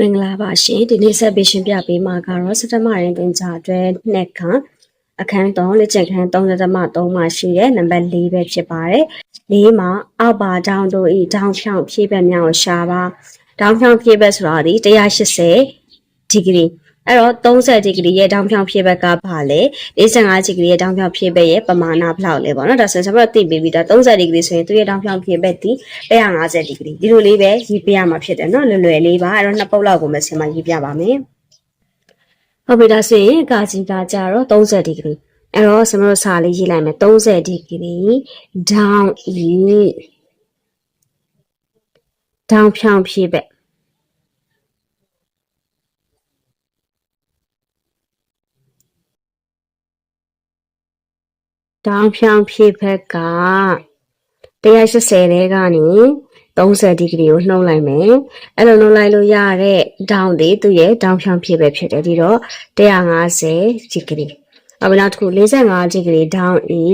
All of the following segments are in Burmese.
မင်္ဂလာပါရှင်ဒီနေ့ဆက်ပေးရှင်းပြပေးမှာကတော့စတမရင်တင်ကြအတွက်နှစ်ခန်းအခန်း3လက်ကျန်ခန်း3.3မှာရှိတဲ့နံပါတ်4ပဲဖြစ်ပါတယ်။၄မှာအောက်ပါဒေါင်းတို့ဤဒေါင်းဖြောင်းဖြည့်ဘက်များကိုရှာပါဒေါင်းဖြောင်းဖြည့်ဘက်ဆိုတာဒီ180ဒီဂရီ အဲ့တော့30ဒီဂရီရဲ့ဒေါင်းဖြောင်းဖြည့်ဘက်ကဘာလဲ45ဒီဂရီရဲ့ဒေါင်းဖြောင်းဖြည့်ဘက်ရဲ့ပမာဏဘယ်လောက်လဲပေါ့နော်ဒါဆိုရင်ကျွန်တော်တို့သိပြီးပြီဒါ30ဒီဂရီဆိုရင်သူရဲ့ဒေါင်းဖြောင်းဖြည့်ဘက်ဒီ150ဒီဂရီဒီလိုလေးပဲရေးပြရမှာဖြစ်တယ်နော်လွယ်လွယ်လေးပါအဲ့တော့နှစ်ပုတ်လောက်ကိုမဆင်မရေးပြပါမယ်ဟုတ်ပြီဒါဆိုရင်ကာကြီးကကြတော့30ဒီဂရီအဲ့တော့ကျွန်တော်တို့စာလေးရေးလိုက်မယ်30ဒီဂရီ down e down ဖြောင်းဖြည့်ဘက် ဒေါင်းဖြောင်းဖြည့်ဘက်က180တဲကနေ30ဒီဂရီကိုနှုတ်လိုက်မယ်အဲ့လိုနှုတ်လိုက်လို့ရတဲ့ဒေါင်းတွေသူ့ရဲ့ဒေါင်းဖြောင်းဖြည့်ဘက်ဖြစ်တယ်ဒီတော့150ဒီဂရီအခုနောက်တစ်ခု45ဒီဂရီဒေါင်းဤ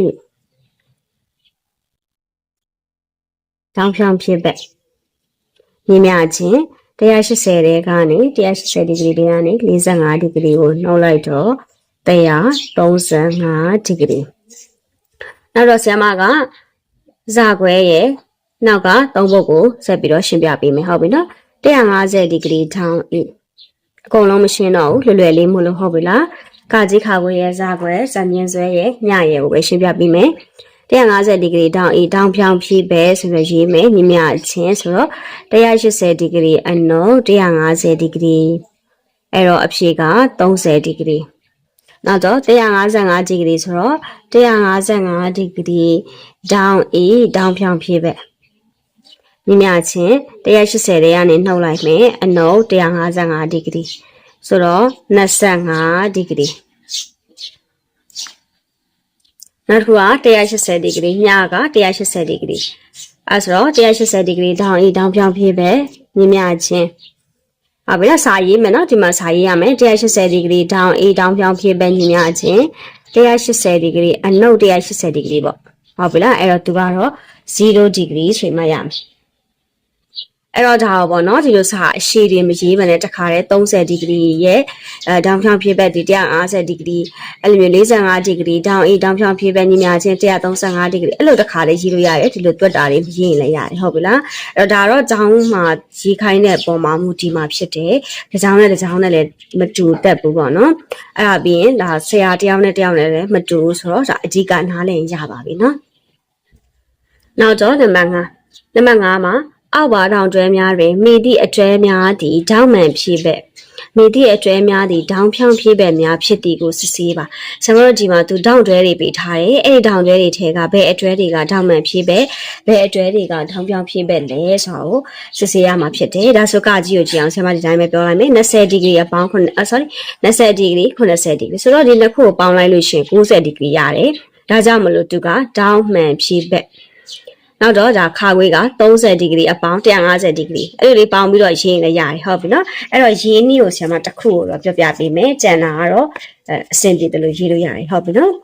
ဒေါင်းဖြောင်းဖြည့်ဘက်ညီမျှချင်း180တဲကနေ180ဒီဂရီတွေကနေ45ဒီဂရီကိုနှုတ်လိုက်တော့135ဒီဂရီ နောက်တော့ဆရာမကဇာခွဲရဲ့နောက်ကသုံးဘုတ်ကိုဆက်ပြီးတော့ရှင်းပြပေးမယ်ဟုတ်ပြီနော်150ဒီဂရီထောင်းဤအကုန်လုံးမရှင်းတော့ဘူးလွယ်လွယ်လေးမို့လို့ဟုတ်ပြီလားကကြီးခါခွဲရဲ့ဇာခွဲဇမြင်ဆွဲရဲ့ညရဲ့ကိုပဲရှင်းပြပေးမယ်150ဒီဂရီတောင်းဤတောင်းဖြောင်းဖြည့်ပဲဆိုတော့ရေးမယ်ညီမချင်းဆိုတော့180ဒီဂရီအနု150ဒီဂရီအဲ့တော့အဖြေက30ဒီဂရီ နောက်တော့155ဒီဂရီဆိုတော့155ဒီဂရီ down a down ဖြောင်းဖြည့်ပဲညီမချင်း180တွေကနေနှုတ်လိုက်မယ်အနု155ဒီဂရီဆိုတော့25ဒီဂရီနောက်တစ်ခုက180ဒီဂရီညက180ဒီဂရီအဲဆိုတော့180ဒီဂရီ down a down ဖြောင်းဖြည့်ပဲညီမချင်း ဟုတ်ပြီလားစာရေးမယ်နော်ဒီမှာစာရေးရမယ်180ဒီဂရီ down a down ဖြောင်းဖြည့်ပဲညီမချင်း180ဒီဂရီအနု180ဒီဂရီပေါ့ဟုတ်ပြီလားအဲ့တော့သူကတော့0ဒီဂရီဆိုမှရမယ် အဲ့တော့ဒါပေါ့နော်ဒီလိုစာအရှိတွေမရေးမနဲ့တခါတည်း30ဒီဂရီရဲ့အဲဒေါင်းဖြောင်းဖြည့်ဘက်ဒီ150ဒီဂရီအဲ့လိုမျိုး45ဒီဂရီဒေါင်းအေးဒေါင်းဖြောင်းဖြည့်ဘက်ညီမချင်း135ဒီဂရီအဲ့လိုတခါတည်းရေးလို့ရတယ်ဒီလိုတွက်တာတွေမရေးရင်လည်းရတယ်ဟုတ်ပြီလားအဲ့တော့ဒါတော့ကျောင်းမှာရေးခိုင်းတဲ့ပုံမှာမူဒီမှာဖြစ်တယ်ဒီကျောင်းနဲ့ဒီကျောင်းနဲ့လည်းမတူတက်ဘူးပေါ့နော်အဲ့ဒါပြီးရင်ဒါဆရာတယောက်နဲ့တယောက်နဲ့လည်းမတူဘူးဆိုတော့ဒါအဓိကနားလည်ရပါပြီနော်နောက်တော့နံပါတ်5နံပါတ်5မှာ အောက်ပါတောင်ကျွဲများတွင်မိသည့်အကျွဲများသည်ဒေါင်းမှန်ဖြည့်ဘက်မိသည့်အကျွဲများသည်ဒေါင်းဖြောင်းဖြည့်ဘက်များဖြစ်သည်ကိုစစ်ဆေးပါကျွန်တော်တို့ဒီမှာသူဒေါင်းကျွဲတွေပေးထားတယ်အဲ့ဒီဒေါင်းကျွဲတွေထဲကဘယ်အကျွဲတွေကဒေါင်းမှန်ဖြည့်ဘက်ဘယ်အကျွဲတွေကဒေါင်းဖြောင်းဖြည့်ဘက်လဲဆိုတော့စစ်ဆေးရမှာဖြစ်တယ်ဒါဆိုကကြီးကိုကြည့်အောင်ဆရာမဒီတိုင်းပဲပြောလိုက်မယ်20ဒီဂရီအပေါင်း9 sorry 20ဒီဂရီ80ဒီဂရီဆိုတော့ဒီနှစ်ခုကိုပေါင်းလိုက်လို့ရှိရင်90ဒီဂရီရတယ်ဒါကြောင့်မလို့သူကဒေါင်းမှန်ဖြည့်ဘက် နောက်တော့ဒါခါခွေးက30ဒီဂရီအပေါင်း150ဒီဂရီအဲ့လိုလေးပေါင်းပြီးတော့ရင်းလည်းရတယ်ဟုတ်ပြီနော်အဲ့တော့ရင်းနည်းကိုဆရာမတစ်ခုကိုတော့ပြောပြပေးမယ်ကျန်တာကတော့အဆင်ပြေတယ်လို့ရေးလို့ရတယ်ဟုတ်ပြီနော်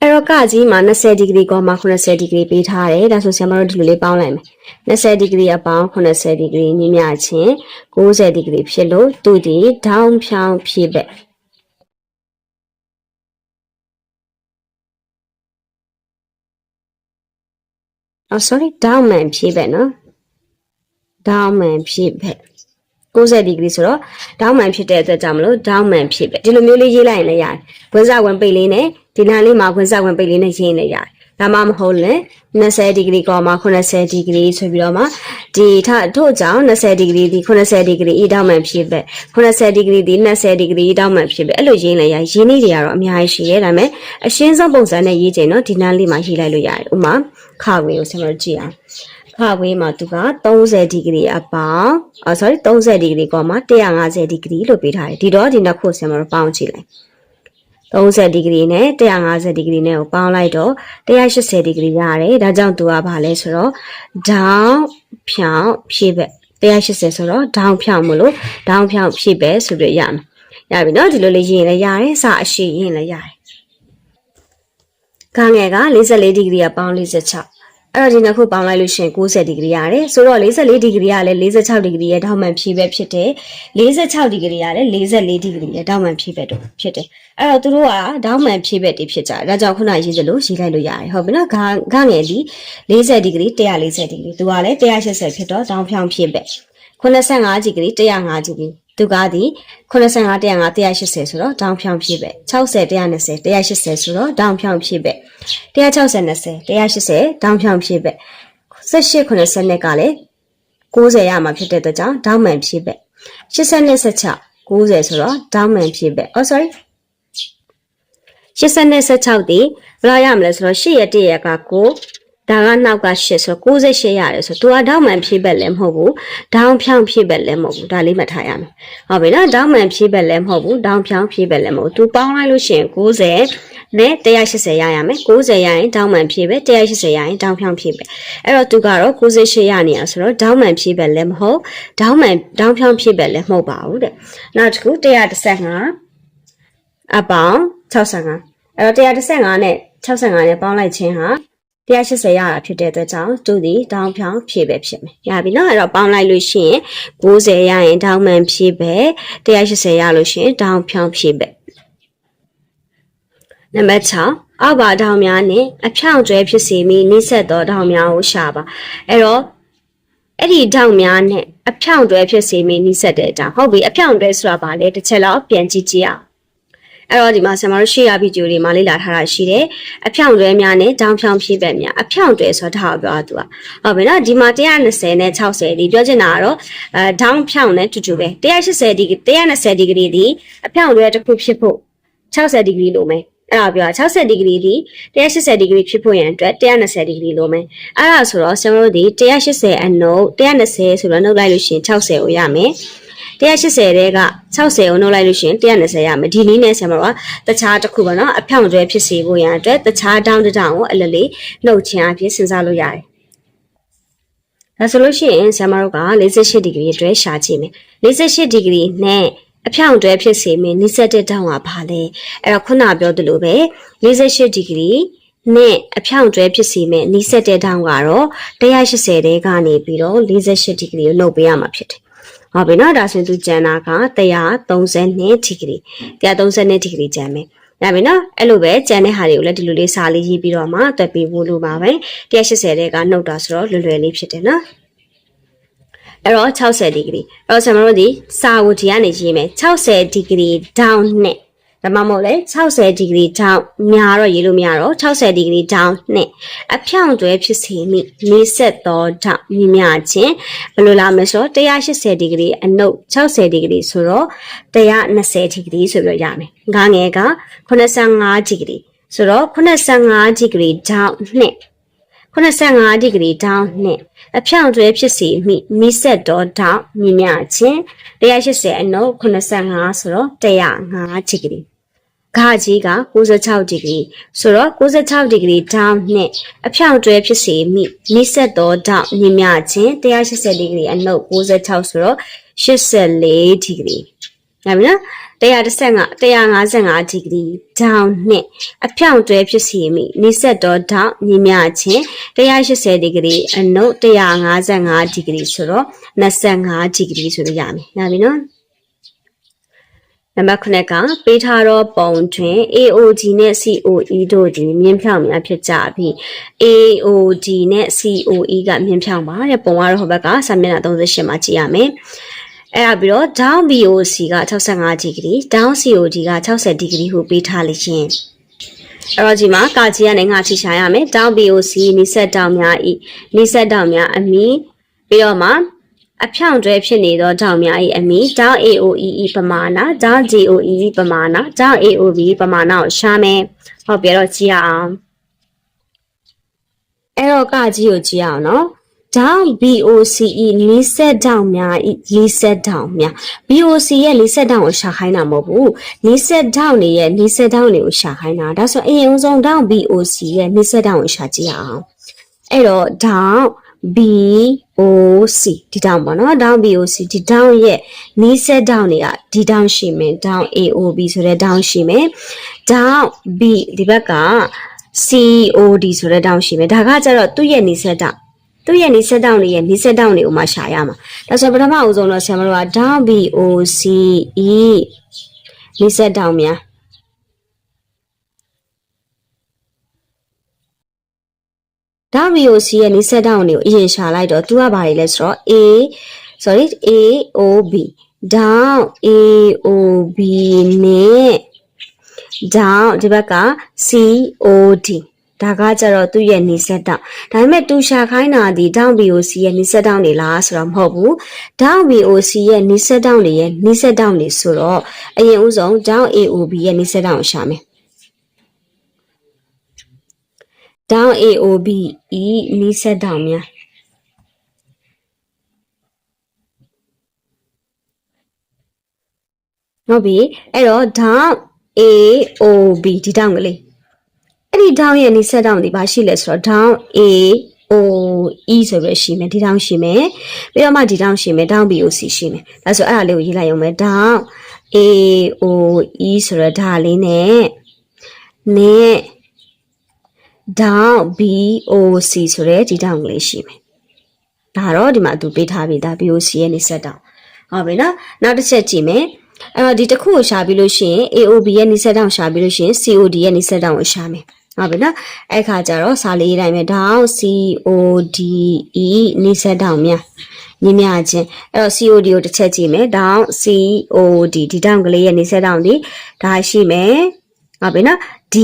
အဲ့တော့ကကြီးမှာ20ဒီဂရီကောမှာ80ဒီဂရီပေးထားတယ်ဒါဆိုဆရာမတို့ဒီလိုလေးပေါင်းလိုက်မယ်20ဒီဂရီအပေါင်း80ဒီဂရီညီမျှချင်း90ဒီဂရီဖြစ်လို့သူဒီဒေါင်းဖြောင်းဖြည့်ဘ က်အော် sorry ဒေါင်းမှန်ဖြည့်ဘက်နော်ဒေါင်းမှန်ဖြည့်ဘက်90ဒီဂရီဆိုတော့ဒေါင်းမှန်ဖြစ်တဲ့အတွက်ကြောင့်မလို့ဒေါင်းမှန်ဖြစ်ပဲဒီလိုမျိုးလေးရေးလိုက်ရင်လည်းရတယ်။ဝင်စဝင်ပိတ်လေးနဲ့ဒီနားလေးမှာဝင်စဝင်ပိတ်လေးနဲ့ရေးရင်လည်းရတယ်။ ဒါမှမဟုတ်လည်း20ဒီဂရီကောမှာ80ဒီဂရီဆိုပြီးတော့မှဒီထထို့ကြောင့်20ဒီဂရီဒီ80ဒီဂရီဤဒေါင်းမှန်ဖြစ်ပဲ80ဒီဂရီဒီ20ဒီဂရီဒေါင်းမှန်ဖြစ်ပဲအဲ့လိုရေးလိုက်ရရင်းနှီးတွေကတော့အများကြီးရှိရဲဒါပေမဲ့အရှင်းဆုံးပုံစံနဲ့ရေးချိန်တော့ဒီနားလေးမှာရေးလိုက်လို့ရတယ်။ဥမာခါဝင်ကိုဆက်မကြည့်အောင်ခါဝေးမှာသူက30ဒီဂရီအပေါင်းအော် sorry 30ဒီဂရီကောမှာ150ဒီဂရီလို့ပေးထားတယ်ဒီတော့ဒီနှစ်ခုဆင်မပေါင်းကြည့်လိုက် 30ဒီဂရီနဲ့150ဒီဂရီနဲ့ကိုပေါင်းလိုက်တော့180ဒီဂရီရတယ်ဒါကြောင့်သူကဘာလဲဆိုတော့ဒေါင်းဖြောင်းဖြည့်ဘက်180ဆိုတော့ဒေါင်းဖြောင်းမလို့ဒေါင်းဖြောင်းဖြည့်ဘက်ဆိုပြီးရမယ်ရပြီနော်ဒီလိုလေးရေးရင်လည်းရတယ်စအရှိရင်လည်းရတယ်ခါငယ်က44ဒီဂရီကပေါင်း46 အဲ့တော့ဒီနှစ်ခုပေါင်းလိုက်လို့ရှိရင်90ဒီဂရီရတယ်ဆိုတော့44ဒီဂရီကလည်း46ဒီဂရီရဲ့ထောက်မှန်ဖြည့်ပဲဖြစ်တယ်46ဒီဂရီကလည်း44ဒီဂရီရဲ့ထောက်မှန်ဖြည့်ပဲတို့ဖြစ်တယ်အဲ့တော့သူတို့ကထောက်မှန်ဖြည့်ပဲတွေဖြစ်ကြတယ်ဒါကြောင့်ခုနရေးသလိုရေးလိုက်လို့ရတယ်ဟုတ်ပြီနော်ဂါဂငယ်ဒီ40ဒီဂရီ140ဒီဂရီသူကလည်း180ဖြစ်တော့တောင်းဖြောင်းဖြည့်ပဲ85ဒီဂရီ105ဒီဂရီ သူကဒီ85 105 180ဆိုတော့ဒေါင်းဖြောင်းဖြည့်ပဲ60 120 180ဆိုတော့ဒေါင်းဖြောင်းဖြည့်ပဲ160 20 180ဒေါင်းဖြောင်းဖြည့်ပဲ18 90နဲ့ကလည်း90ရမှာဖြစ်တဲ့အတွက်ကြောင့်ဒေါင်းမှန်ဖြည့်ပဲ80နဲ့16 90ဆိုတော့ဒေါင်းမှန်ဖြည့်ပဲ oh sorry 80နဲ့16ဒီဘယ်လောက်ရမလဲဆိုတော့8ရက်1ရက်က9 ဒါကနောက်က8ဆို68ရတယ်ဆိုသူကဒေါင်းမှန်ဖြည့်ဘက်လည်းမဟုတ်ဘူးဒေါင်းဖြောင်းဖြည့်ဘက်လည်းမဟုတ်ဘူးဒါလေးမှတ်ထားရမယ်ဟုတ်ပြီနော်ဒေါင်းမှန်ဖြည့်ဘက်လည်းမဟုတ်ဘူးဒေါင်းဖြောင်းဖြည့်ဘက်လည်းမဟုတ်ဘူးသူပေါင်းလိုက်လို့ရှိရင်90နဲ့180ရရမယ်90ရရင်ဒေါင်းမှန်ဖြည့်ဘက်180ရရင်ဒေါင်းဖြောင်းဖြည့်ဘက်အဲ့တော့သူကတော့68ရနေရဆိုတော့ဒေါင်းမှန်ဖြည့်ဘက်လည်းမဟုတ်ဒေါင်းမှန်ဒေါင်းဖြောင်းဖြည့်ဘက်လည်းမဟုတ်ပါဘူးတဲ့နောက်တစ်ခု115အပေါင်း65အဲ့တော့115နဲ့65နဲ့ပေါင်းလိုက်ခြင်းဟာ 180ရတာဖြစ်တဲ့အတွက်ကြောင့်သူဒီတောင်းဖြောင်းဖြည့်ပဲဖြစ်မယ်။ရပြီနော်အဲ့တော့ပေါင်းလိုက်လို့ရှိရင်90ရရင်တောင်းမှန်ဖြည့်ပဲ180ရလို့ရှိရင်တောင်းဖြောင်းဖြည့်ပဲ။နံပါတ်6အောက်ပါတောင်းများနဲ့အဖြောင့်ကျွဲဖြစ်စေမိနှိစက်သောတောင်းများကိုရှာပါ။အဲ့တော့အဲ့ဒီတောင်းများနဲ့အဖြောင့်ကျွဲဖြစ်စေမိနှိစက်တဲ့တောင်းဟုတ်ပြီအဖြောင့်ကျွဲဆိုတာဘာလဲတစ်ချက်လောက်ပြန်ကြည့်ကြည့်အောင်။ အဲ့တော့ဒီမှာဆင်မတို့ရှေ့ရဗီဒီယိုတွေမှာလေ့လာထားတာရှိတယ်အဖြောင့်တွဲများနဲ့တောင်ဖြောင့်ဖြည့်ဘက်များအဖြောင့်တွဲဆိုတာကိုပြောတာသူကဟုတ်ပြီနော်ဒီမှာ120နဲ့60ဒီပြောချင်တာကတော့အဲတောင်ဖြောင့်နဲ့တူတူပဲ180ဒီ120ဒီဂရီဒီအဖြောင့်တွဲတစ်ခုဖြစ်ဖို့60ဒီဂရီလိုမယ်အဲ့ဒါပြောတာ60ဒီဂရီဒီ180ဒီဂရီဖြစ်ဖို့ရန်အတွက်120ဒီဂရီလိုမယ်အဲ့ဒါဆိုတော့ဆင်မတို့ဒီ180အနုတ်120ဆိုတော့နှုတ်လိုက်လို့ရှိရင်60ကိုရမယ် 180တဲက60ကိုနှုတ်လိုက်လို့ရှိရင်120ရမယ်ဒီနည်းနဲ့ဆင်မတော့တခြားတစ်ခုပါနော်အဖြောင့်တွဲဖြစ်စေဖို့ရန်အတွက်တခြားတောင်းတတောင်ကိုအလလေးနှုတ်ခြင်းအဖြစ်စဉ်းစားလို့ရတယ်ဒါဆိုလို့ရှိရင်ဆင်မတို့က48ဒီဂရီအတွက်ရှာကြည့်မယ်48ဒီဂရီနဲ့အဖြောင့်တွဲဖြစ်စေမယ်နိစက်တဲ့တောင်းကဘာလဲအဲ့တော့ခုနပြောသလိုပဲ48ဒီဂရီနဲ့အဖြောင့်တွဲဖြစ်စီမဲ့နီးစက်တဲ့တောင်းကတော့180တဲကနေပြီးတော့48ဒီဂရီကိုနှုတ်ပေးရမှာဖြစ်တယ်။ ဟုတ်ပြီနော်ဒါဆိုရင်သူကျန်တာက132ဒီဂရီ132ဒီဂရီကျန်မယ်။ရပြီနော်အဲ့လိုပဲကျန်တဲ့ဟာတွေကိုလည်းဒီလိုလေးစာလေးရေးပြီးတော့မှတွက်ပြီးဖို့လိုပါပဲ180တဲကနှုတ်တာဆိုတော့လွယ်လွယ်လေးဖြစ်တယ်နော်။အဲ့တော့60ဒီဂရီအဲ့တော့ဆရာမတို့ဒီစာကိုဒီကနေရေးမယ်60ဒီဂရီ down နဲ့ ဒါမှမဟုတ်လေ60ဒီဂရီတောင်းများတော့ရေးလို့မရတော့60ဒီဂရီတောင်းနဲ့အဖြောင့်တွဲဖြစ်စီမိနေဆက်သောတောင်းမြင်မြချင်းဘယ်လိုလာမလဲဆိုတော့180ဒီဂရီအနုတ်60ဒီဂရီဆိုတော့120ဒီဂရီဆိုပြီးရမယ်ငါငယ်က85ဒီဂရီဆိုတော့85ဒီဂရီတောင်းနဲ့85ဒီဂရီတောင်းနဲ့အဖြောင့်တွဲဖြစ်စီမိမိဆက်တော်တောင်းမြင်မြချင်း180အနုတ်85ဆိုတော့105ဒီဂရီ ဂါကြီးက96ဒီဂရီဆိုတော့96ဒီဂရီဒေါင်းနဲ့အဖြောင့်တွဲဖြစ်စေမိနိဆက်သောဒေါင်းမြင်မြခြင်း180ဒီဂရီအနှုတ်96ဆိုတော့84ဒီဂရီ။ဟုတ်ပြီနော်135 155ဒီဂရီဒေါင်းနဲ့အဖြောင့်တွဲဖြစ်စီမိနိဆက်သောဒေါင်းမြင်မြခြင်း180ဒီဂရီအနှုတ်155ဒီဂရီဆိုတော့25ဒီဂရီဆိုလို့ရမယ်။ဟုတ်ပြီနော်။ နံပါတ်9ကပေးထားသောပုံတွင် AOD နဲ့ COE တို့သည်မြင်းဖြောင်များဖြစ်ကြပြီး AOD နဲ့ COE ကမြင်းဖြောင်ပါတဲ့ပုံကတော့ဟိုဘက်ကစာမျက်နှာ38မှာကြည့်ရမယ်အဲ့ဒါပြီးတော့ down BOC က65ဒီဂရီ down COD က60ဒီဂရီဟုပေးထားလိမ့်ရှင်အဲ့တော့ဒီမှာကာကြီးကနေငါချိရှာရမယ် down BOC နိစက်တောင်များဤနိစက်တောင်များအမီပြီးတော့မှ အဖြောင့်တွဲဖြစ်နေသောတောင်များ၏အမည်တောင် AOE ပမာဏတောင် GOE ပမာဏတောင် AOB ပမာဏကိုရှာမယ်ဟုတ်ပြီတော့ကြည့်ရအောင်အဲ့တော့ကကြီးကိုကြည့်အောင်နော် down BOCE လီဆက်တောင်များဤလီဆက်တောင်များ BOC ရဲ့လီဆက်တောင်ကိုရှာခိုင်းတာမဟုတ်ဘူးလီဆက်တောင်တွေရဲ့လီဆက်တောင်တွေကိုရှာခိုင်းတာဒါဆိုအရင်ဆုံး down BOC ရဲ့လီဆက်တောင်ကိုရှာကြည့်ရအောင်အဲ့တော့ down BOC ဒီတောင်ပေါ့နော် down BOC ဒီတောင်ရဲ့နီးစက်တောင်တွေကဒီတောင်ရှိမယ် down AOB ဆိုတဲ့တောင်ရှိမယ် down B ဒီဘက်က COD ဆိုတဲ့တောင်းရှိမယ်ဒါကကျတော့သူ့ရဲ့နေဆက်တောင်းသူ့ရဲ့နေဆက်တောင်းတွေရဲ့နေဆက်တောင်းတွေကိုမှရှာရမှာဒါဆိုပထမအဦးဆုံးတော့ဆရာမတို့က down BOCE နေဆက်တောင်းများ ဒါ VOC ရဲ့နေဆက်တောင်းတွေကိုအရင်ရှာလိုက်တော့သူကဘာတွေလဲဆိုတော့ A sorry AOB down AOB နဲ့ down ဒီဘက်က COD ဒါကကြတော့သူ့ရဲ့နေဆက်တောင်းဒါပေမဲ့သူရှာခိုင်းတာဒီ down VOC ရဲ့နေဆက်တောင်းတွေလားဆိုတော့မဟုတ်ဘူး down VOC ရဲ့နေဆက်တောင်းတွေရဲ့နေဆက်တောင်းတွေဆိုတော့အရင်ဦးဆုံး down AOB ရဲ့နေဆက်တောင်းကိုရှာမယ် down AOB E နီးစက်တောင်များဟုတ်ပြီအဲ့တော့ down AOB ဒီတောင်ကလေးအဲ့ဒီ down ရဲ့နီးစက်တောင်ဒီဘာရှိလဲဆိုတော့ down A O E ဆိုပြီးရှိမယ်ဒီတောင်ရှိမယ်ပြီးတော့မှဒီတောင်ရှိမယ် down BOC ရှိမယ်ဒါဆိုအဲ့ဒါလေးကိုရေးလိုက်အောင်မယ် down A O E ဆိုတော့ဒါလေးနဲ့နဲ့ down BOC ဆိုတဲ့ဒီတောင်ကလေးရှိမယ်။ဒါတော့ဒီမှာသူပေးထားပြီဒါ BOC ရဲ့နေဆက်တောင်။ဟုတ်ပြီနော်။နောက်တစ်ချက်ကြည့်မယ်။အဲ့တော့ဒီတစ်ခုကိုရှာပြီးလို့ရှိရင် AOB ရဲ့နေဆက်တောင်ရှာပြီးလို့ရှိရင် COD ရဲ့နေဆက်တောင်ကိုရှာမယ်။ဟုတ်ပြီနော်။အဲ့ခါကျတော့စာလေးရေးတိုင်းမယ် down COD E နေဆက်တောင်များညီမြချင်းအဲ့တော့ COD ကိုတစ်ချက်ကြည့်မယ် down COD ဒီတောင်ကလေးရဲ့နေဆက်တောင်ဒီဒါရှိမယ်ဟုတ်ပြီနော် D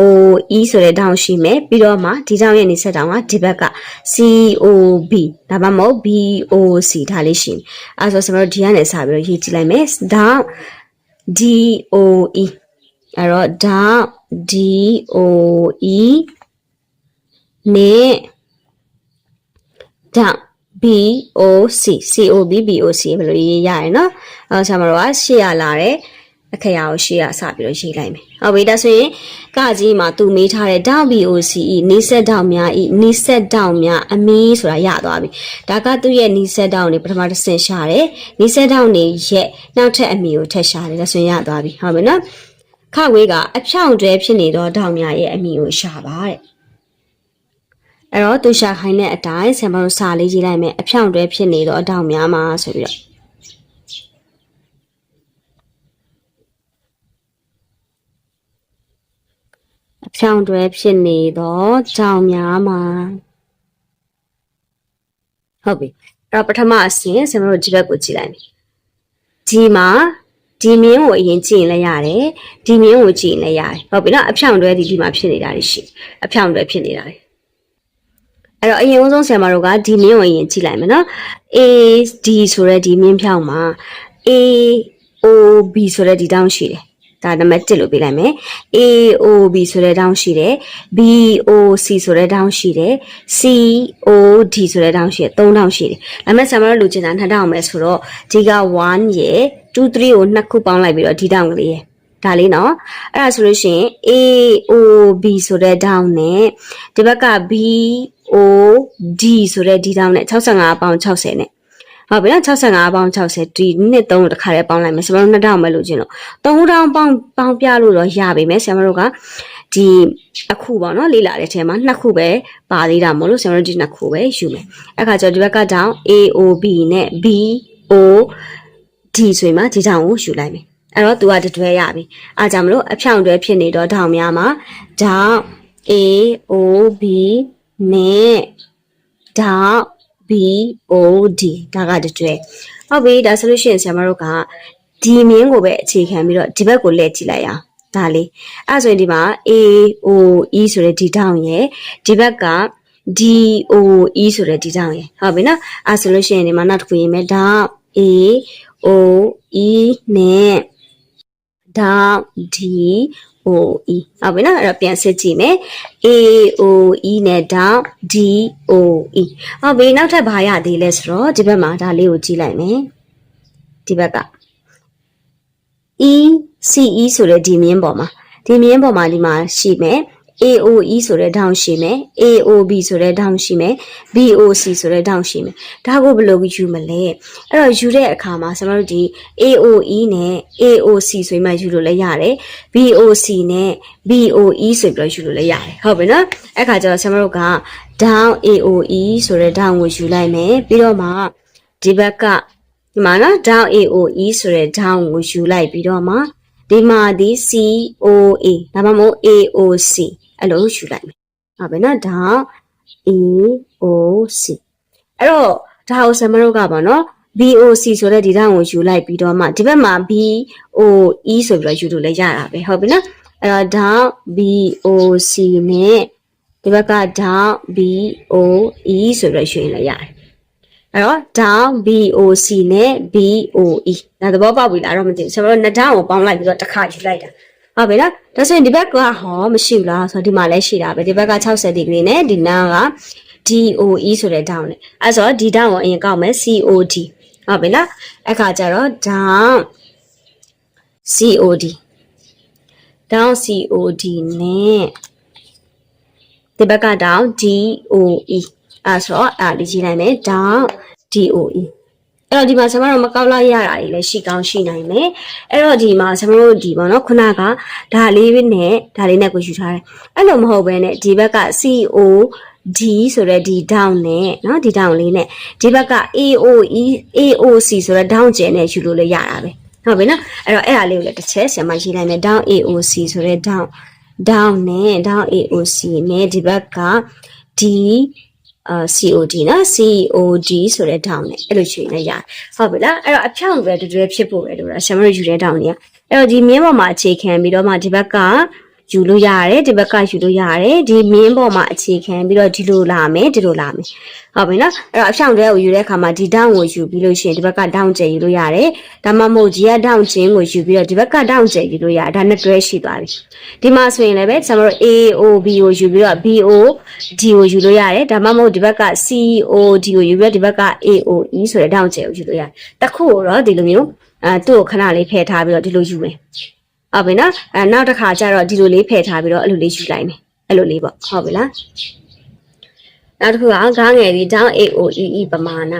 OE ဆိုတဲ့တောင်းရှိမယ်ပြီးတော့မှဒီတောင်းရဲ့နေဆက်တောင်းကဒီဘက်က COB ဒါမှမဟုတ် BOC ဒါလေးရှိမယ်အဲဆိုကျွန်တော်တို့ဒီကနေစပြီးတော့ရေးကြည့်လိုက်မယ် down DOE အဲ့တော့ down DOE နဲ့ down BOC COB BOC ဘယ်လိုရေးရရနော်အဲဆရာမတော်ကရှေ့ရလာတယ် အခရာကိုရှေ့ရစပြီးတော့ရေးလိုက်မယ်ဟုတ်ပြီဒါဆိုရင်ကကြီးမှာသူမေးထားတဲ့ down BOC ဤနီးစက်တောင်များဤနီးစက်တောင်များအမီးဆိုတာရသွားပြီဒါကသူ့ရဲ့နီးစက်တောင်နေပထမတစ်ဆင့်ရှာတယ်နီးစက်တောင်နေရဲ့နောက်ထပ်အမီကိုထပ်ရှာတယ်ဒါဆိုရင်ရသွားပြီဟုတ်ပြီနော်ခဝေးကအဖြောင့်တွဲဖြစ်နေတော့တောင်များရဲ့အမီကိုရှာပါတဲ့အဲ့တော့သူရှာခိုင်းတဲ့အတိုင်းဆံမတို့စာလေးရေးလိုက်မယ်အဖြောင့်တွဲဖြစ်နေတော့အတောင်များမှာဆိုပြီးတော့ အဖြောင့်တွဲဖြစ်နေတော့ကြောင်များမှာဟုတ်ပြီအဲ့တော့ပထမအဆင့်ဆံမတို့ဒီဘက်ကိုကြည့်လိုက်မယ်ဒီမှာဒီမြင်းကိုအရင်ကြည့်ရင်လည်းရတယ်ဒီမြင်းကိုကြည့်ရင်လည်းရတယ်ဟုတ်ပြီနော်အဖြောင့်တွဲဒီဒီမှာဖြစ်နေတာရှိအဖြောင့်တွဲဖြစ်နေတာလေအဲ့တော့အရင်ဦးဆုံးဆရာမတို့ကဒီမြင်းကိုအရင်ကြည့်လိုက်မယ်နော် AD ဆိုတဲ့ဒီမြင်းဖြောင်းမှာ AOB ဆိုတဲ့ဒီတောင်းရှိတယ် ဒါနံပါတ်1လို့ပေးလိုက်မယ် AOB ဆိုတဲ့တောင်းရှိတယ် BOC ဆိုတဲ့တောင်းရှိတယ် COD ဆိုတဲ့တောင်းရှိတယ်3တောင်းရှိတယ်ဒါပေမဲ့ဆရာမတို့လူချင်တာနှစ်တောင်းမယ်ဆိုတော့ဒီက1ရယ်2 3ကိုနှစ်ခုပေါင်းလိုက်ပြီးတော့ဒီတောင်းကလေးရယ်ဒါလေးနော်အဲ့ဒါဆိုလို့ရှိရင် AOB ဆိုတဲ့တောင်းနဲ့ဒီဘက်က BOD ဆိုတဲ့ဒီတောင်းနဲ့65ပေါင်60နဲ့ ဟုတ်ပြီနော်65ပေါင်60ဒီနှစ်သုံးတခါလေးပေါင်းလိုက်မယ်ဆရာမတို့2000ပဲလို့ချင်းလို့3000ပေါင်ပေါင်ပြလို့တော့ရပါမယ်ဆရာမတို့ကဒီအခုပေါ့နော်လေးလာတဲ့ထဲမှာနှစ်ခုပဲပါသေးတာမို့လို့ဆရာမတို့ဒီနှစ်ခုပဲယူမယ်အဲ့ခါကျတော့ဒီဘက်ကတောင်း AOB နဲ့ BOD ဆိုရင်မှဒီတောင်းကိုယူလိုက်မယ်အဲ့တော့ तू ကတတွဲရပြီအားကြောင့်မလို့အဖြောင့်တွဲဖြစ်နေတော့တောင်းများမှာတောင်း A O B နဲ့တောင်း B O D ဒါကတတွဲဟုတ်ပြီဒါဆိုလို့ရှိရင်ဆရာမတို့ကဒီမင်းကိုပဲအခြေခံပြီးတော့ဒီဘက်ကိုလှည့်ကြည့်လိုက်အောင်ဒါလေးအဲ့ဆိုရင်ဒီမှာ A O E ဆိုတဲ့ဒီတောင်းရယ်ဒီဘက်က D O E ဆိုတဲ့ဒီတောင်းရယ်ဟုတ်ပြီနော်အဲ့ဆိုလို့ရှိရင်ဒီမှာနောက်တစ်ခုရေးမယ်တောင်း A O E နဲ့ down d o e ဟုတ်ပြီနော်အဲ့တော့ပြန်စစ်ကြည့်မယ် a o e နဲ့ down d o e ဟုတ်ပြီနောက်ထပ်ဘာရသေးလဲဆိုတော့ဒီဘက်မှာဒါလေးကိုကြည့်လိုက်မယ်ဒီဘက်က e c e ဆိုတဲ့ဒီမြင်းပေါ်မှာဒီမြင်းပေါ်မှာဒီမှာရှိမယ် AOE ဆိုတဲ့ထောင်ရှိမယ် AOB ဆိုတဲ့ထောင်ရှိမယ် BOC ဆိုတဲ့ထောင်ရှိမယ်ဒါကိုဘယ်လိုယူမလဲအဲ့တော့ယူတဲ့အခါမှာကျွန်တော်တို့ဒီ AOE နဲ့ AOC ဆိုမှယူလို့လည်းရတယ် BOC နဲ့ BOE ဆိုပြီးတော့ယူလို့လည်းရတယ်ဟုတ်ပြီနော်အဲ့ခါကျတော့ကျွန်တော်တို့က down AOE ဆိုတဲ့ထောင်ကိုယူလိုက်မယ်ပြီးတော့မှဒီဘက်ကဒီမှာနော် down AOE ဆိုတဲ့ထောင်ကိုယူလိုက်ပြီးတော့မှဒီမှာဒီ COA ဒါမှမဟုတ် AOC အဲ့လိုယူလိုက်မယ်ဟုတ်ပြီနော် down AOC အဲ့တော့ဒါကိုဆမတို့ကပါနော် BOC ဆိုတဲ့ဒီထောင်ကိုယူလိုက်ပြီးတော့မှဒီဘက်မှာ BOE ဆိုပြီးတော့ယူလို့လည်းရတာပဲဟုတ်ပြီနော်အဲ့တော့ down BOC နဲ့ဒီဘက်က down BOE ဆိုပြီးတော့ယူရင်လည်းရတယ်အဲ့တော့ down BOC နဲ့ BOE ဒါသဘောပေါက်ပြီလားတော့မသိဘူးဆရာတို့နှစ်ထောင်ကိုပေါင်းလိုက်ပြီးတော့တစ်ခါယူလိုက်တာ ဟုတ်ပြီလားဒါဆိုရင်ဒီဘက်ကဟောမရှိဘူးလားဆိုတော့ဒီမှာလည်းရှိတာပဲဒီဘက်က60ဒီဂရီနဲ့ဒီနားက DOE ဆိုတဲ့ down နဲ့အဲဆိုတော့ဒီ down ကိုအရင်ကောက်မယ် COD ဟုတ်ပြီလားအခါကျတော့ down COD down COD နဲ့ဒီဘက်က down DOE အဲဆိုတော့အာဒီကြည့်လိုက်မယ် down DOE အဲ့တော့ဒီမှာကျွန်တော်တို့မကောက်လိုက်ရတာတွေလည်းရှိကောင်းရှိနိုင်မယ်အဲ့တော့ဒီမှာကျွန်တော်တို့ဒီပေါ့နော်ခုနကဒါလေးနဲ့ဒါလေးနဲ့ကိုယူထားတယ်အဲ့လိုမဟုတ်ဘဲနဲ့ဒီဘက်က CO D ဆိုတဲ့ဒီ down နဲ့เนาะဒီ down လေးနဲ့ဒီဘက်က AOE AOC ဆိုတဲ့ down ကျဲနဲ့ယူလို့လည်းရတာပဲဟုတ်ပြီနော်အဲ့တော့အဲ့ဒါလေးကိုလည်းတစ်ချက်ဆင်မရေးလိုက်မယ် down AOC ဆိုတဲ့ down down နဲ့ down AOC နဲ့ဒီဘက်က D အာ COD နော် COD ဆိုတဲ့ down နဲ့အဲ့လိုယူနေရတယ်ဟုတ်ပြီလားအဲ့တော့အဖြောင့်ပဲတူတူဖြစ်ဖို့ပဲလို့လားဆမ်မရယူတဲ့ down တွေကအဲ့တော့ဒီမြင်းပေါ်မှာအခြေခံပြီးတော့မှဒီဘက်က ယူလို့ရတယ်ဒီဘက်ကယူလို့ရတယ်ဒီမြင်းပေါ်မှာအခြေခံပြီးတော့ဒီလိုလာမယ်ဒီလိုလာမယ်ဟုတ်ပြီနော်အဲ့တော့အဖြောင့်တဲ့ကိုယူတဲ့အခါမှာဒီ down ကိုယူပြီးလို့ရှိရင်ဒီဘက်က down ကျယူလို့ရတယ်ဒါမှမဟုတ်ဒီက down ချင်းကိုယူပြီးတော့ဒီဘက်က down ကျယူလို့ရတယ်ဒါနဲ့တွဲရှိသွားပြီဒီမှာဆိုရင်လည်းပဲကျွန်တော်တို့ AOB ကိုယူပြီးတော့ BOD ကိုယူလို့ရတယ်ဒါမှမဟုတ်ဒီဘက်က COD ကိုယူပြီးတော့ဒီဘက်က AOE ဆိုတဲ့ down ကျကိုယူလို့ရတယ်တစ်ခုတော့ဒီလိုမျိုးအဲသူ့ကိုခဏလေးဖယ်ထားပြီးတော့ဒီလိုယူမယ် ဟုတ်ပြီနော်အဲနောက်တစ်ခါကျတော့ဒီလိုလေးဖယ်ထားပြီးတော့အဲ့လိုလေးယူလိုက်မယ်အဲ့လိုလေးပေါ့ဟုတ်ပြီလားနောက်တစ်ခုကဂါငယ်ဒီ down AOE ပမာဏ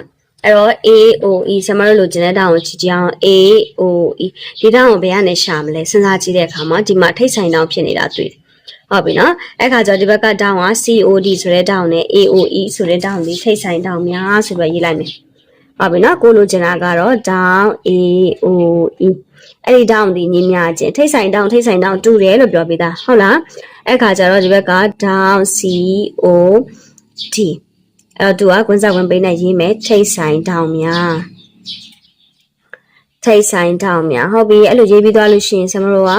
အဲ့တော့ AOE ဆမတို့လိုချင်တဲ့တောင်းကိုကြည့်ကြအောင် AOE ဒီတောင်းကိုဘယ်ကနေရှာမလဲစဉ်းစားကြည့်တဲ့အခါမှာဒီမှာထိတ်ဆိုင်တောင်းဖြစ်နေတာတွေ့တယ်ဟုတ်ပြီနော်အဲ့ခါကျတော့ဒီဘက်ကတောင်းက COD ဆိုတဲ့တောင်းနဲ့ AOE ဆိုတဲ့တောင်းဒီထိတ်ဆိုင်တောင်းများဆိုပြီးရေးလိုက်မယ်ဟုတ်ပြီနော်ကိုလိုချင်တာကတော့ down AOE အဲ့ဒီ down ဒီညီမြချင်းထိတ်ဆိုင်တောင်းထိတ်ဆိုင်တောင်းတူတယ်လို့ပြောပြတာဟုတ်လားအဲ့ခါကျတော့ဒီဘက်က down COD အဲ့တော့သူကကွန်းစားဝင်ပေးနေရေးမယ်ထိတ်ဆိုင်တောင်းများထိတ်ဆိုင်တောင်းများဟုတ်ပြီအဲ့လိုရေးပြီးသွားလို့ရှိရင်ဆမတို့က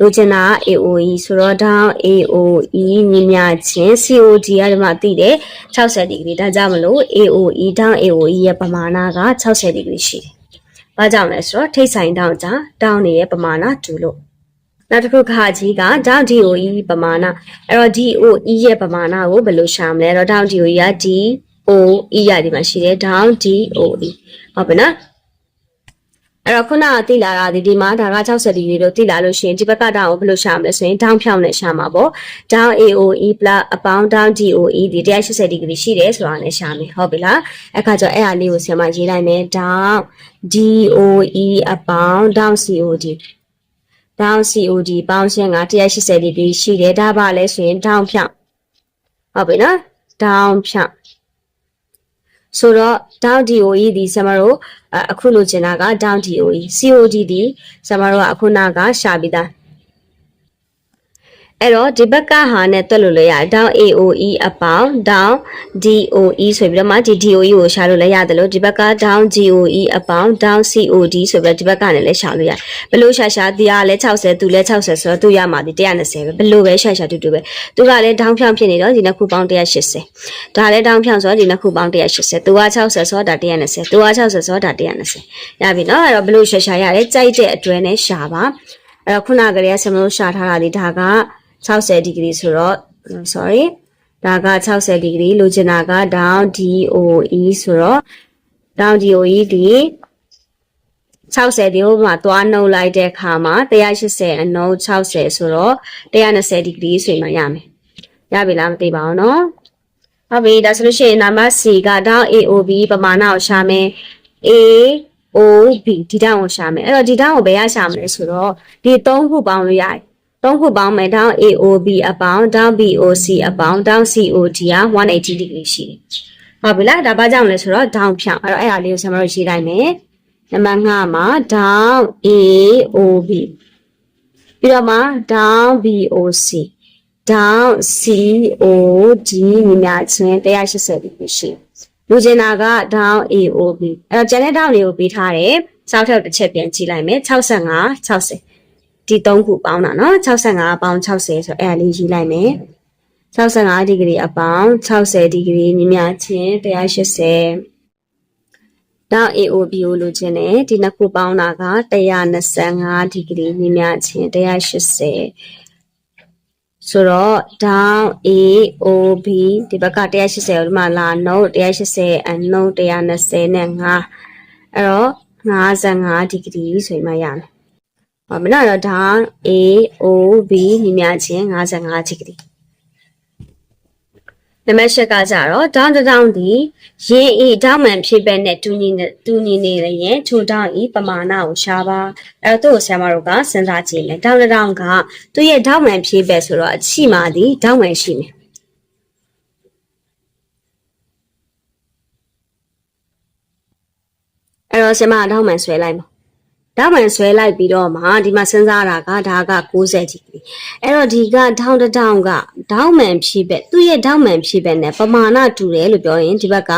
လိုချင်တာ AOE ဆိုတော့ down AOE ညီမြချင်း COD ကဒီမှာသိတယ်60ဒီဂရီဒါကြောင့်မလို့ AOE down AOE ရဲ့ပမာဏက60ဒီဂရီရှိတယ်။ ဘာကြောင့်လဲဆိုတော့ထိတ်ဆိုင်တောင်းကြတောင်းနေရဲ့ပမာဏတူလို့နောက်တစ်ခုခါကြီးက down DOE ပမာဏအဲ့တော့ DOE ရဲ့ပမာဏကိုဘယ်လိုရှာမလဲအဲ့တော့ down DOE က D OE ရဒီမှာရှိတယ် down DOE ဟုတ်ပြီနော် အဲ့တော့ခုနကတိလာတာဒီဒီမှာဒါက60ဒီဂရီလို့တိလာလို့ရှိရင်ဒီဘက်ကတောင်ကိုဘယ်လိုရှာမလဲဆိုရင် down ဖြောင်းနဲ့ရှာမှာပေါ့ down AOE plus အပေါင်း down DOE ဒီ180ဒီဂရီရှိတယ်ဆိုတာနဲ့ရှာမယ်ဟုတ်ပြီလားအခါကျတော့အဲ့ဟာလေးကိုဆရာမရေးလိုက်မယ် down DOE အပေါင်း down COD down COD ပေါင်းရှင်းက180ဒီဂရီရှိတယ်ဒါပါလဲဆိုရင် down ဖြောင်းဟုတ်ပြီနော် down ဖြောင်း ဆိုတော့ down DOE ဒီဆရာမတို့အခုလိုချင်တာက down DOE COD ဒီဆရာမတို့ကအခုနကရှာပြီးသား အဲ့တော့ဒီဘက်ကဟာနဲ့တွက်လို့လည်းရတယ် down AOE အပေါင်း down DOE ဆိုပြီးတော့မှဒီ DOE ကိုရှာလို့လည်းရတယ်လို့ဒီဘက်က down GOE အပေါင်း down COD ဆိုပြီးတော့ဒီဘက်ကနေလည်းရှာလို့ရတယ်ဘလို့ရှာရှာဒီကလည်း60သူလည်း60ဆိုတော့သူရမှာဒီ120ပဲဘလို့ပဲရှာရှာတူတူပဲသူကလည်း down ဖြောင်းဖြစ်နေတော့ဒီနှစ်ခုပေါင်း180ဒါလည်း down ဖြောင်းဆိုတော့ဒီနှစ်ခုပေါင်း180သူက60ဆိုတော့ဒါ120သူက60ဆိုတော့ဒါ120ရပြီနော်အဲ့တော့ဘလို့ရှာရှာရတယ်ကြိုက်တဲ့အတွဲနဲ့ရှာပါအဲ့တော့ခုနကလေးကဆမလို့ရှာထားတာဒီဒါက 60ဒီဂရီဆိုတော့ sorry ဒါက60ဒီဂရီလိုချင်တာက down DOE ဆိုတော့ down DOE ဒီ60ဒီဟိုမှာသွားနှုတ်လိုက်တဲ့အခါမှာ180အနှုတ်60ဆိုတော့120ဒီဂရီဆိုရင်မှရမယ်ရပြီလားမသိပါဘူးနော်ဟုတ်ပြီဒါဆိုလို့ရှိရင်နာမ C ကတောင်း AOB ပမာဏကိုရှာမယ် A O B ဒီတောင်းကိုရှာမယ်အဲ့တော့ဒီတောင်းကိုဘယ်ရရှာမလဲဆိုတော့ဒီ၃ခုပေါင်းလို့ရတယ် ၃ခုပေါင်းမယ်တောင်း AOB အပေါင်းတောင်း BOC အပေါင်းတောင်း COD က180 degree ရှိတယ်ဟုတ်ပြီလားဒါဘာကြောင့်လဲဆိုတော့တောင်းဖြောင်းအဲ့တော့အဲ့ဒါလေးကိုကျွန်တော်တို့ရေးလိုက်မယ်နံပါတ်5မှာတောင်း AOB ပြီးတော့မှ down VOC down COD ညီမချင်း180ဒီပြီရှိလူကျင်တာက down AOB အဲ့တော့ကျန်တဲ့ down တွေကိုပေးထားတယ်စောက်ထက်တစ်ချက်ပြန်ကြည့်လိုက်မယ်65 60 ဒီ၃ခုပေါင်းတာနော်65အပေါင်း60ဆိုအဲ့ဒါလေးရေးလိုက်မယ်65ဒီဂရီအပေါင်း60ဒီဂရီမြများချင်း180နောက် AOB ကိုလိုချင်တယ်ဒီနှစ်ခုပေါင်းတာက125ဒီဂရီမြများချင်း180ဆိုတော့ down AOB ဒီဘက်က180ကိုဒီမှာလာ note 180 and note 120နဲ့5အဲ့တော့55ဒီဂရီဆိုရင်မှရမယ် ဟောမနော်တော့ down AOB မြင်များချင်း55ဒီဂရီနံပါတ်၈ကကြတော့ down down ဒီရင်းဤ down မှန်ဖြစ်ပဲနဲ့တူညီနေတူညီနေရင်ထို down ဤပမာဏကိုရှားပါအဲတော့သူ့ကိုဆရာမတို့ကစဉ်းစားကြည့်မယ် down down ကသူ့ရဲ့ down မှန်ဖြစ်ပဲဆိုတော့အချိမာဒီ down မှန်ရှိမယ်အဲ့တော့ဆရာမ down မှန်ဆွဲလိုက်မှာ ဓာတ်မှန်ဆွဲလိုက်ပြီးတော့မှဒီမှာစဉ်းစားတာကဒါက60ဒီဂရီအဲ့တော့ဒီကထောင်းတောင်းကဓာတ်မှန်ဖြည့်ပဲသူ့ရဲ့ဓာတ်မှန်ဖြည့်ပဲနဲ့ပမာဏတူတယ်လို့ပြောရင်ဒီဘက်က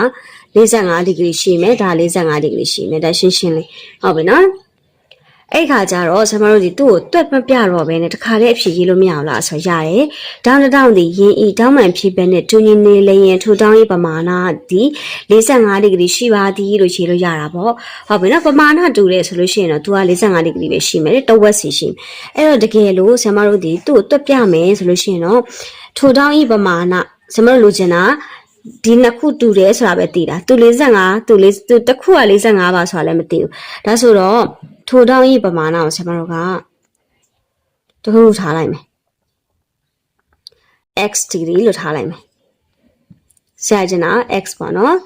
45ဒီဂရီရှိမယ်ဒါ45ဒီဂရီရှိမယ်ဒါရှင်းရှင်းလေးဟုတ်ပြီနော် အဲ့ခါကျတော့ဆမတို့ဒီသူ့ကိုတွက်မပြတော့ဘဲနဲ့တခါတည်းအဖြေရေးလို့မရဘူးလားဆိုရတယ်။ဒေါင်းတောင်းဒီရင်းဤတောင်းမှန်ဖြည့်ပဲနဲ့တူညီနေလျင်ထိုတောင်းရေးပမာဏဒီ45ဒီဂရီရှိပါသည်လို့ရေးလို့ရတာပေါ့။ဟုတ်ပြီနော်ပမာဏတူတယ်ဆိုလို့ရှိရင်တော့ तू က45ဒီဂရီပဲရှိမယ်တဝက်စီရှိမယ်။အဲ့တော့တကယ်လို့ဆမတို့ဒီသူ့ကိုတွက်ပြမယ်ဆိုလို့ရှိရင်တော့ထိုတောင်းရေးပမာဏဆမတို့လိုချင်တာဒီနှစ်ခုတူတယ်ဆိုတာပဲသိတာသူ45သူလေးသူတစ်ခုက45ပါဆိုတာလည်းမသိဘူးဒါဆိုတော့ ထိုတောင်းဤပမာဏကိုဆရာမတို့ကတခုခုထားလိုက်မယ် x degree လို့ထားလိုက်မယ်ဆရာကျင်တာ x ပေါ့နော်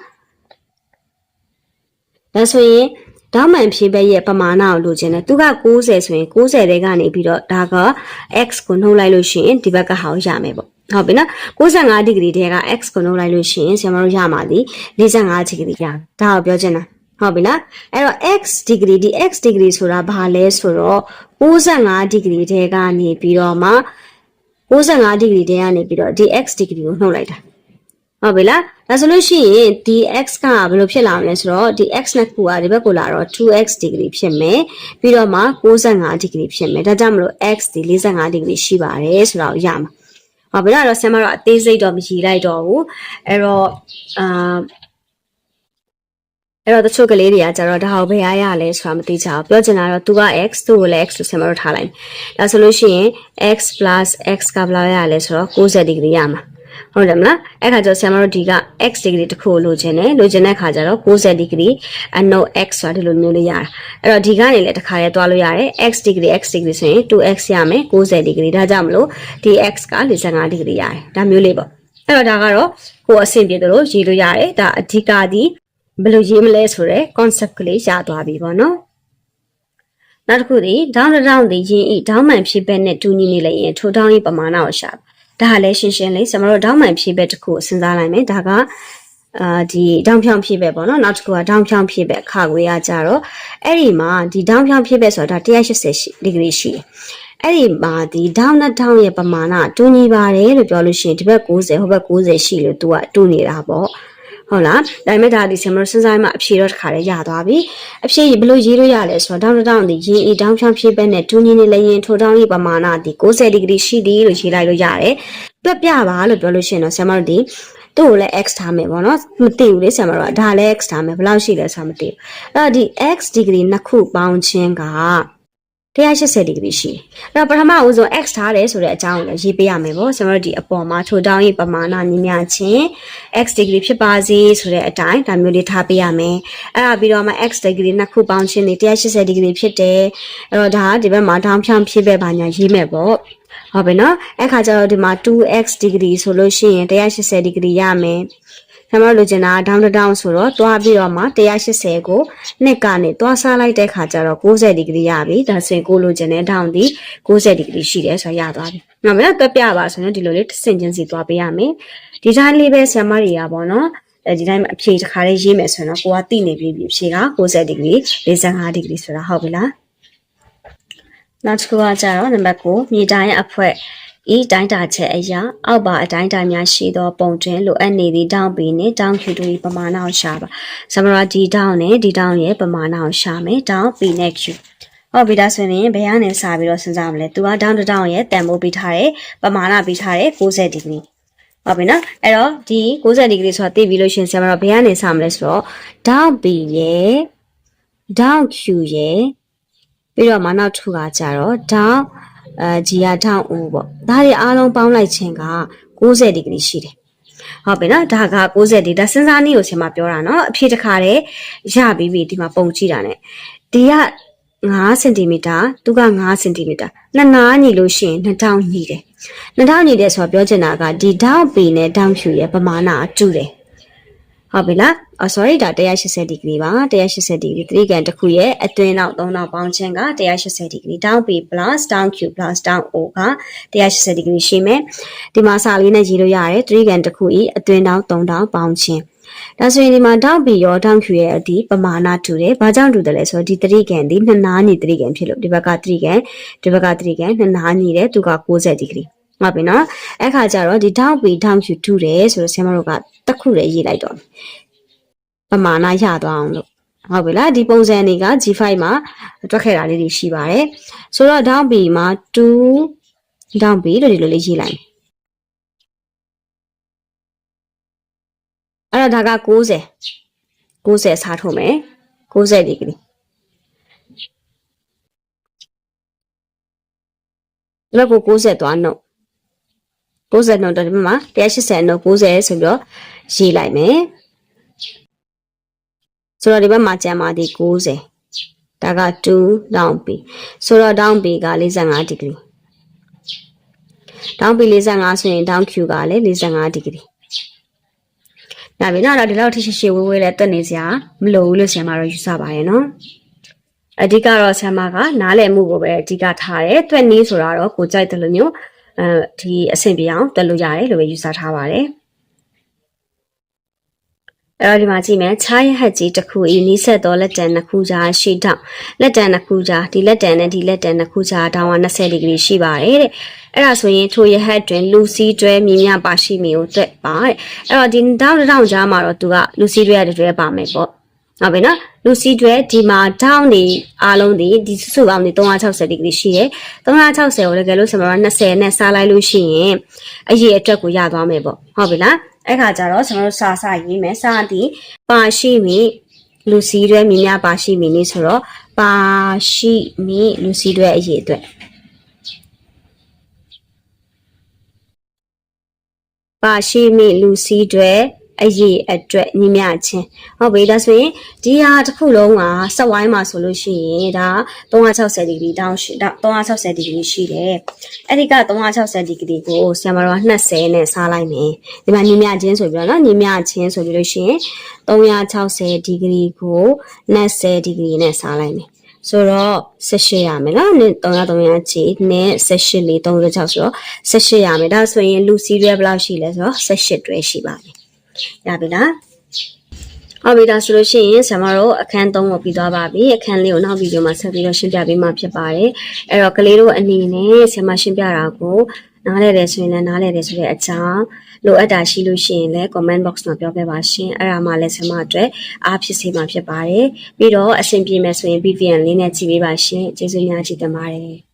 ဒါဆိုရင်ဓာတ်မှန်ဖြည့်ပဲရဲ့ပမာဏကိုလိုချင်တယ်သူက60ဆိုရင်60တဲကနေပြီးတော့ဒါက x ကိုနှုတ်လိုက်လို့ရှိရင်ဒီဘက်ကဟာကိုရမယ်ပေါ့ဟုတ်ပြီနော်65ဒီဂရီတဲက x ကိုနှုတ်လိုက်လို့ရှိရင်ဆရာမတို့ရမှာဒီ45ဒီဂရီရဒါကိုပြောချင်တာ ဟုတ်ပြီလားအဲ့တော့ x degree ဒီ x degree ဆိုတာဘာလဲဆိုတော့65 degree တဲကနေပြီးတော့မှ65 degree တဲကနေပြီးတော့ဒီ x degree ကိုနှုတ်လိုက်တာဟုတ်ပြီလားဒါဆိုလို့ရှိရင်ဒီ x ကဘယ်လိုဖြစ်လာမလဲဆိုတော့ဒီ x နှစ်ခုကဒီဘက်ကိုလာတော့ 2x degree ဖြစ်မယ်ပြီးတော့မှ65 degree ဖြစ်မယ်ဒါကြောင့်မလို့ x ဒီ45 degree ရှိပါတယ်ဆိုတော့ရမှာဟုတ်ပြီလားတော့ဆင်မတော့အသေးစိတ်တော့မရည်လိုက်တော့ဘူးအဲ့တော့အာ အဲ့တော့တချို့ကလေးတွေကကျတော့ဒါဟောဘယ်အားရလဲဆိုတာမသိကြဘူးပြောချင်တာတော့သူက x သူ့ကိုလည်း x လို့ဆင်မလို့ထားလိုက်ဒါဆိုလို့ရှိရင် x x ကဘယ်လောက်ရလဲဆိုတော့90ဒီဂရီရမှာဟုတ်တယ်မလားအဲ့ခါကျတော့ဆင်မတို့ဒီက x ဒီဂရီတစ်ခုလိုချင်တယ်လိုချင်တဲ့ခါကျတော့90ဒီဂရီအနို x ဆိုတာဒီလိုမျိုးလေးရတာအဲ့တော့ဒီကနေလည်းတစ်ခါလေးတွားလို့ရတယ် x ဒီဂရီ x ဒီဂရီဆိုရင် 2x ရမယ်90ဒီဂရီဒါကြောင့်မလို့ဒီ x က45ဒီဂရီရတယ်ဒါမျိုးလေးပေါ့အဲ့တော့ဒါကတော့ကိုယ်အဆင်ပြေတယ်လို့ရေးလို့ရတယ်ဒါအဓိကဒီ ဘယ်လိုရေးမလဲဆိုတော့ concept ကလေးရသွားပြီပေါ့နော်နောက်တစ်ခုဒီ down down ဒီရင်းဤ down မှန်ဖြည့်ဘက်နဲ့တူညီနေလေရင်ထို down ဤပမာဏကိုရှာဒါကလည်းရှင်းရှင်းလေးကျွန်တော်တို့ down မှန်ဖြည့်ဘက်တစ်ခုကိုစဉ်းစားလိုက်မယ်ဒါကအာဒီဒေါင်းဖြောင်းဖြည့်ပဲပေါ့နော်နောက်တစ်ခုကဒေါင်းဖြောင်းဖြည့်ပဲခါခွေရကြတော့အဲ့ဒီမှာဒီဒေါင်းဖြောင်းဖြည့်ပဲဆိုတာ180ဒီဂရီရှိတယ်အဲ့ဒီမှာဒီဒေါင်းနဲ့ဒေါင်းရဲ့ပမာဏတူညီပါတယ်လို့ပြောလို့ရှိရင်ဒီဘက်90ဟိုဘက်90ရှိလို့ तू ကတူနေတာပေါ့ ဟုတ်လားဒါပေမဲ့ဒါဒီဆင်မလို့စဉ်းစားမှအဖြေတော့တစ်ခါလေးရသွားပြီအဖြေဘယ်လိုရေးလို့ရလဲဆိုတော့ဒေါင်းဒေါင်းဒီရင်ဤဒေါင်းဖြောင်းဖြည့်ပဲနဲ့တူညီနေလေရင်ထိုဒေါင်းဤပမာဏဒီ90ဒီဂရီရှိသည်လို့ရေးလိုက်လို့ရတယ်တွက်ပြပါလို့ပြောလို့ရှိရင်တော့ဆင်မတို့ဒီသူ့ကိုလည်း x ထားမယ်ပေါ့နော်မသိဘူးလေဆရာမတို့ကဒါလည်း x ထားမယ်ဘယ်လောက်ရှိလဲဆိုတာမသိဘူးအဲ့တော့ဒီ x degree နှစ်ခုပေါင်းခြင်းက 180ဒီဂရီရှိတယ်အဲ့တော့ပထမဦးဆုံး x ထားတယ်ဆိုတဲ့အကြောင်းကိုလည်းရေးပေးရမယ်ပေါ့ဆရာမတို့ဒီအပေါ်မှာထိုတောင်းရေးပမာဏညီမျှခြင်း x degree ဖြစ်ပါစေဆိုတဲ့အတိုင်းဒါမျိုးလေးထားပေးရမယ်အဲ့ဒါပြီးတော့မှ x degree နှစ်ခုပေါင်းခြင်းနေ180ဒီဂရီဖြစ်တယ်အဲ့တော့ဒါဒီဘက်မှာဒေါင်းဖြောင်းဖြစ်ပဲပါညာရေးမယ်ပေါ့ဟုတ်ပြီနော်အဲ့ခါကျတော့ဒီမှာ 2x degree ဆိုလို့ရှိရင်180 degree ရမယ် ဆရာမတို့လိုချင်တာဒေါင်းတောင်းဆိုတော့တွားပြီးတော့မှ180ကိုနှစ်ကနေတွားစားလိုက်တဲ့ခါကျတော့90ဒီဂရီရပြီဒါဆိုရင်ကိုလိုချင်တဲ့ဒေါင်းဒီ90ဒီဂရီရှိတယ်ဆိုတော့ရသွားပြီ။နောက်ပြီးတော့တွက်ပြပါဆိုရင်ဒီလိုလေးတစ်ဆင့်ချင်းစီတွားပေးရမယ်။ဒီတိုင်းလေးပဲဆရာမတွေကပေါ့နော်အဲဒီတိုင်းအဖြေတစ်ခါလေးရေးမယ်ဆိုရင်တော့ကိုကသိနေပြီပြီဖြေက90ဒီဂရီ45ဒီဂရီဆိုတာဟုတ်ပြီလား။နောက်တစ်ခုကကြတော့နံပါတ်9မြေတိုင်းရဲ့အဖွဲ ဤတိုင်းတာချက်အရာအောက်ပါအတိုင်းတာများရှိသောပုံတွင်လိုအပ်နေသည့်တောင်းပီနှင့်တောင်းဖြူတို့၏ပမာဏကိုရှာပါ။စမရာဒီတောင်းနဲ့ဒီတောင်းရဲ့ပမာဏကိုရှာမယ်။တောင်းပီနဲ့ဖြူ။ဟောဗီဒါဆိုရင်ဘယ်ကနေစပြီးတော့စဉ်းစားမလဲ။ तू ကတောင်းတစ်တောင်းရဲ့တန်ဖိုးပေးထားတယ်။ပမာဏပေးထားတယ်60ဒီဂရီ။ဟုတ်ပြီနော်။အဲ့တော့ဒီ60ဒီဂရီဆိုတာသိပြီးလို့ရှရင်ဆရာမတော့ဘယ်ကနေစမလဲဆိုတော့တောင်းပီရဲ့တောင်းဖြူရဲ့ပြီးတော့မနောက်ထူကကြတော့တောင်း အဲဂျီယာထောင်းဦးပေါ့ဒါတွေအားလုံးပေါင်းလိုက်ခြင်းက60ဒီဂရီရှိတယ်ဟုတ်ပြီနော်ဒါက60ဒီဒါစဉ်းစားနည်းကိုဆင်မပြောတာနော်အဖြေတစ်ခါတည်းရပြီးပြီဒီမှာပုံကြည့်တာ ਨੇ ဒီက9စင်တီမီတာသူက9စင်တီမီတာနှစ်နားညီလို့ရှိရင်2000ညီတယ်2000ညီတယ်ဆိုတော့ပြောချင်တာကဒီဒေါင်းပီနဲ့ဒေါင်းဖြူရဲ့ပမာဏအတူတယ် ဟုတ်ပြီလားအော် sorry ဒါ180ဒီဂရီပါ180ဒီဂရီသတိကန်တစ်ခုရဲ့အတွင်းနောက်3နောက်ပေါင်းခြင်းက180ဒီဂရီ down p plus down q plus down o က180ဒီဂရီရှိမယ်ဒီမှာစာလေးနဲ့ရေးလို့ရတယ်သတိကန်တစ်ခုဤအတွင်းနောက်3နောက်ပေါင်းခြင်းဒါဆိုရင်ဒီမှာ down p ရော down q ရဲ့အဒီပမာဏတူတယ်ဘာကြောင့်တူတယ်လဲဆိုတော့ဒီသတိကန်ဒီနှစ်နားညီသတိကန်ဖြစ်လို့ဒီဘက်ကသတိကန်ဒီဘက်ကသတိကန်နှစ်နားညီတယ်သူက60ဒီဂရီ ဟုတ်ပြီနော်အဲ့ခါကျတော့ဒီ down p down q တူတယ်ဆိုတော့ဆရာမတို့ကတစ်ခုလည်းရေးလိုက်တော့ပမာဏရသွားအောင်လို့ဟုတ်ပြီလားဒီပုံစံတွေက G5 မှာတွက်ခဲ့တာလေးတွေရှိပါတယ်ဆိုတော့ down b မှာ2 down b လို့ဒီလိုလေးရေးလိုက်မယ်အဲ့တော့ဒါက90 90စားထုတ်မယ်90ဒီဂရီဒီဘက်ကို60သွားနှုတ် 90နှုတ်တော့ဒီမှာ180နှုတ်90ဆိုပြီးတော့ရေးလိုက်မယ်ဆိုတော့ဒီဘက်မှာကျန်ပါသည်90ဒါက2 down p ဆိုတော့ down p က45ဒီဂရီ down p 45ဆိုရင် down q ကလည်း45ဒီဂရီဒါပြီနော်တော့ဒီလောက်ထိရှိရှိဝေးဝေးလဲတက်နေစရာမလိုဘူးလို့ဆရာမတော့ယူဆပါရဲ့နော်အဓိကတော့ဆရာမကနားလည်မှုကိုပဲအဓိကထားတယ်တွက်နည်းဆိုတာတော့ကိုကြိုက်တယ်လို့မျိုး အဲဒီအဆင်ပြေအောင်တက်လို့ရတယ်လို့ပဲယူဆထားပါတယ်အဲ့တော့ဒီမှာကြည့်မယ်ခြားရဟက်ကြီးတစ်ခုဤနီးဆက်သောလက်တံနှစ်ခုကြားရှိတောင်လက်တံနှစ်ခုကြားဒီလက်တံနဲ့ဒီလက်တံနှစ်ခုကြားတောင်က20ဒီဂရီရှိပါတယ်တဲ့အဲ့ဒါဆိုရင်ထိုရဟက်တွင်လူစီတွဲမြင်မြပါရှိမီကိုတွေ့ပါတဲ့အဲ့တော့ဒီတောင်တောင်ကြားမှာတော့သူကလူစီတွဲရတွဲပါမယ်ပေါ့ ဟုတ်ပြီနော်လူစီတွဲဒီမှာ down နေအားလုံးဒီဒီစုစုပေါင်းဒီ360ဒီဂရီရှိတယ်360ကိုလည်းကြလို့ဆိုတော့20နဲ့စားလိုက်လို့ရှိရင်အရေးအတွက်ကိုရသွားမယ်ပေါ့ဟုတ်ပြီလားအဲ့ခါကျတော့ကျွန်တော်တို့စာစာရေးမယ်စာဒီပါရှိမီလူစီတွဲမြင်များပါရှိမီနေဆိုတော့ပါရှိမီလူစီတွဲအရေးအတွက်ပါရှိမီလူစီတွဲ အရေးအတွက်ညီမျှခြင်းဟုတ်ပြီဒါဆိုရင်ဒီဟာတစ်ခုလုံးကစက်ဝိုင်းမှာဆိုလို့ရှိရင်ဒါ360ဒီဂရီတောင်းရှိ360ဒီဂရီရှိတယ်အဲ့ဒီက360ဒီဂရီကိုဆရာမတော်က20နဲ့စားလိုက်မယ်ဒီမှာညီမျှခြင်းဆိုပြီးတော့နော်ညီမျှခြင်းဆိုပြီးလို့ရှိရင်360ဒီဂရီကို20ဒီဂရီနဲ့စားလိုက်မယ်ဆိုတော့18ရမယ်နော်နင်း300 300ချီနင်း18လေး36ဆိုတော့18ရမယ်ဒါဆိုရင်လူစီးရဲဘယ်လောက်ရှိလဲဆိုတော့18တွဲရှိပါမယ် ရပြီလားဟုတ်ပြီဒါဆိုလို့ရှိရင်ဆရာမတို့အခန်း3ကိုပြီးသွားပါပြီအခန်းလေးကိုနောက်ဗီဒီယိုမှာဆက်ပြီးတော့ရှင်းပြပေးမှာဖြစ်ပါတယ်အဲ့တော့ကလေးတို့အနေနဲ့ဆရာမရှင်းပြတာကိုနားလဲတယ်ဆိုရင်လည်းနားလဲတယ်ဆိုတဲ့အကြောင်းလိုအပ်တာရှိလို့ရှိရင်လည်း comment box မှာပြောပြပါရှင်အဲ့ဒါမှလည်းဆရာမအတွက်အားဖြစ်စေမှာဖြစ်ပါတယ်ပြီးတော့အဆင်ပြေမယ်ဆိုရင် VPN လေးနဲ့ကြည့်ပေးပါရှင်ကျေးဇူးများကြီးတင်ပါတယ်